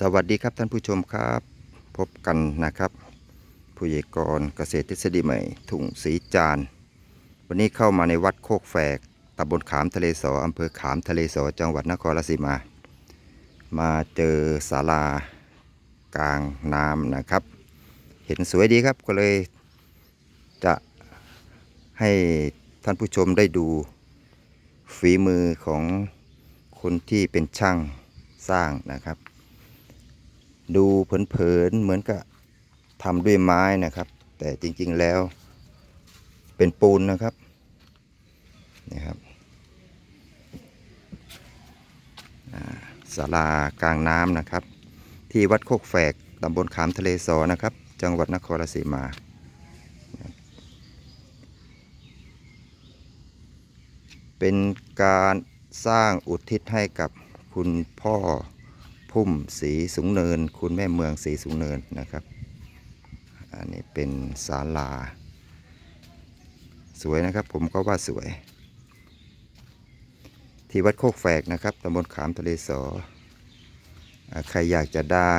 สวัสดีครับท่านผู้ชมครับ พบกันนะครับ ผู้ใหญ่กรเกษตรทฤษฎีใหม่ถุงสีจาน วันนี้เข้ามาในวัดโคกแฝกตำบลขามทะเลสออำเภอขามทะเลสอจังหวัดนครราชสีมา มาเจอศาลากลางน้ำนะครับ เห็นสวยดีครับก็เลยจะให้ท่านผู้ชมได้ดูฝีมือของคนที่เป็นช่างสร้างนะครับ ดูเผินๆเหมือนกับทำด้วยไม้นะครับ แต่จริงๆแล้วเป็นปูนนะครับนี่ครับศาลากลางน้ำนะครับ ที่วัดโคกแฝกตำบลขามทะเลสอนะครับ จังหวัดนครราชสีมาเป็นการสร้างอุทิศให้กับคุณพ่อ พุ่มสีสูงเนิน คุณแม่เมืองสีสูงเนินนะครับ อันนี้เป็นศาลา สวยนะครับผมก็ว่าสวย ที่วัดโคกแฝกนะครับตำบลขามทะเลสอใครอยากจะได้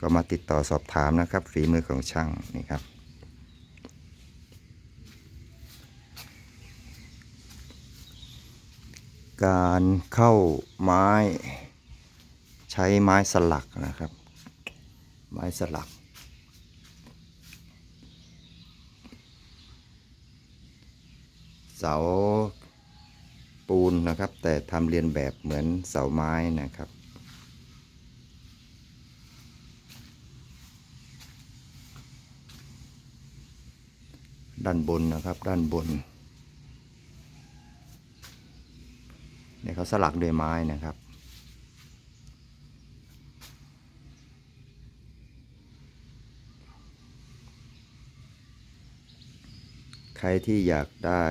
ก็มาติดต่อสอบถามนะครับ ฝีมือของช่างนี่ครับการเข้าไม้ ช้ไม้สลักนะครับ ไม้สลัก เสาปูนนะครับ แต่ทำเรียนแบบเหมือนเสาไม้นะครับด้านบนนะครับด้านบนเนี่ยเขาสลักด้วยไม้นะครับ ใครที่อยากได้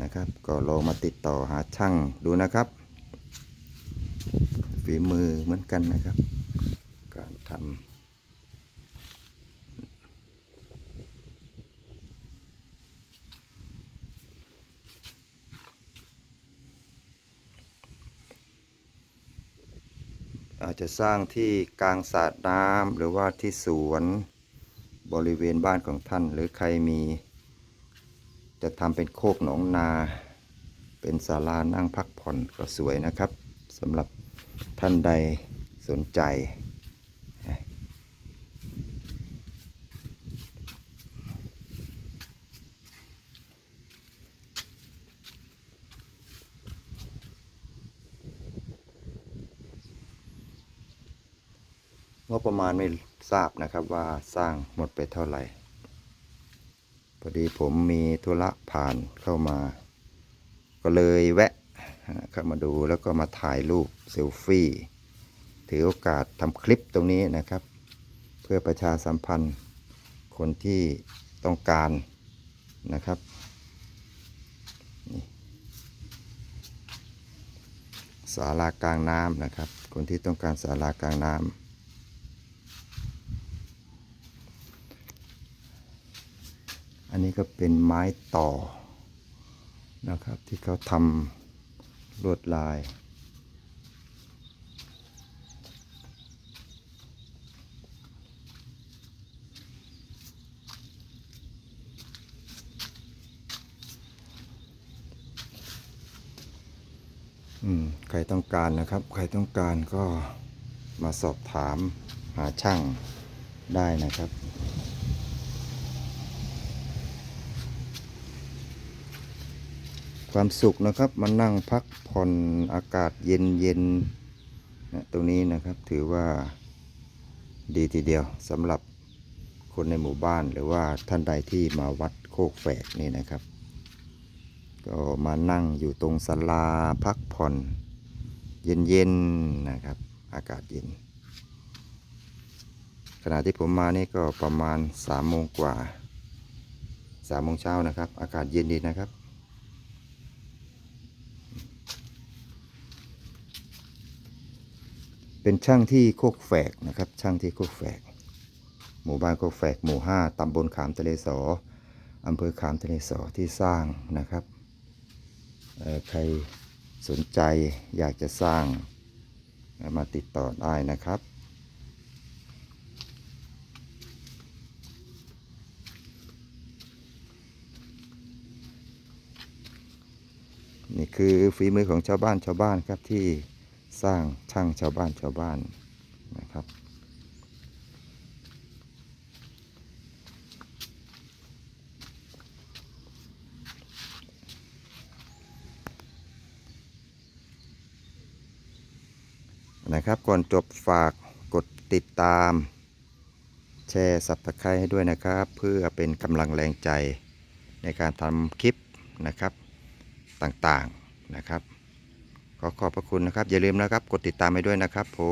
นะครับ ก็ลองมาติดต่อหาช่างดูนะครับ ฝีมือเหมือนกันนะครับ การทำอาจจะสร้างที่กลางสระน้ำหรือว่าที่สวน บริเวณบ้านของท่าน หรือใครมี จะทำเป็นโคกหนองนา เป็นศาลานั่งพักผ่อนก็สวยนะครับสำหรับท่านใดสนใจ งบประมาณไม่ทราบนะครับว่าสร้างหมดไปเท่าไหร่พอดีผมมีธุระผ่านเข้ามา ก็เลยแวะเข้ามาดูแล้วก็มาถ่ายรูปเซลฟี่ถือโอกาสทำคลิปตรงนี้นะครับ เพื่อประชาสัมพันธ์คนที่ต้องการนะครับศาลากลางน้ำนะครับ คนที่ต้องการศาลากลางน้ำ อันนี้ก็เป็นไม้ต่อนะครับที่เขาทำลวดลาย อืม ใครต้องการนะครับ ใครต้องการก็มาสอบถามหาช่างได้นะครับ ความสุขนะครับมานั่งพักผ่อนอากาศเย็นเย็นนะตรงนี้นะครับถือว่าดีทีเดียวสำหรับคนในหมู่บ้านหรือว่าท่านใดที่มาวัดโคกแฝกนี่นะครับ ก็มานั่งอยู่ตรงศาลาพักผ่อน เย็นๆนะครับ อากาศเย็น ขณะที่ผมมานี่ก็ประมาณสามโมงกว่าสามโมงเช้านะครับ อากาศเย็นดีนะครับ เป็นช่างที่โคกแฝกนะครับ ช่างที่โคกแฝก หมู่บ้านโคกแฝกหมู่ห้าตำบลขามทะเลสออำเภอขามทะเลสอที่สร้างนะครับใครสนใจอยากจะสร้างมาติดต่อได้นะครับนี่คือฝีมือของชาวบ้านชาวบ้านครับที่ สร้างช่างชาวบ้านชาวบ้านนะครับ นะครับก่อนจบฝากกดติดตาม แชร์สับตะไคร้ให้ด้วยนะครับ เพื่อเป็นกำลังแรงใจในการทำคลิปนะครับต่างๆนะครับ ขอขอบพระคุณนะครับ อย่าลืมนะครับ กดติดตามไปด้วยนะครับผม